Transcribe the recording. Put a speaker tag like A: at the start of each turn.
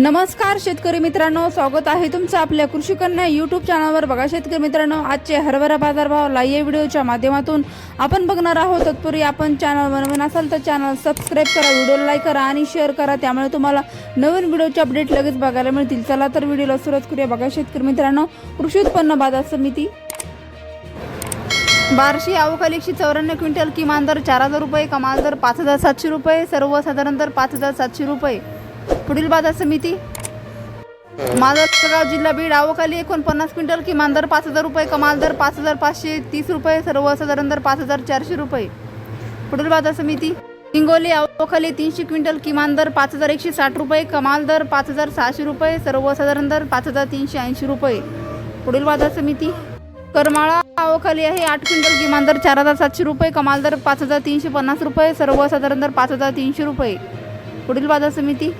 A: नमस्कार शेतकरी मित्रांनो. स्वागत आहे तुमचं आपल्या कृषी कन्या यूट्यूब चॅनलवर बघा शेतकरी मित्रांनो आजचे हरभरा बाजारभाव लाईव्ह व्हिडिओच्या माध्यमातून आपण बघणार आहोत. तत्पूर्वी आपण चॅनल बनवून असाल तर चॅनल सबस्क्राईब करा व्हिडिओला लाईक करा आणि शेअर करा. त्यामुळे तुम्हाला नवीन व्हिडिओचे अपडेट लगेच बघायला मिळतील. चला तर व्हिडिओला सुरुवात करूया. बघा शेतकरी मित्रांनो कृषी उत्पन्न बाजार समिती. बार्शी अवकाल एकशे चौऱ्याण्णव क्विंटल किमान दर चार हजार रुपये कमाल दर पाच हजार सातशे रुपये सर्वसाधारण दर पाच हजार सातशे रुपये. पुढील बाजार समिती. माजलगाव जिल्हा बीड. अवकाली एकोणपन्नास क्विंटल किमान दर पाच हजार रुपये कमाल दर पाच हजार पाचशे तीस रुपये सर्वसाधारण दर पाच हजार चारशे रुपये. पुढील बाजार समिती. हिंगोली आवखाली तीनशे क्विंटल किमान दर पाच हजार एकशे साठ रुपये कमाल दर पाच हजार सहाशे रुपये सर्वसाधारण दर पाच हजार तीनशे ऐंशी रुपये. पुढील बाजार समिती. करमाळा आवखाली आहे आठ क्विंटल किमान दर चार हजार सातशे रुपये कमाल दर पाच हजार तीनशे पन्नास रुपये सर्वसाधारण दर पाच हजार तीनशे रुपये. पुढील बाजार समिती.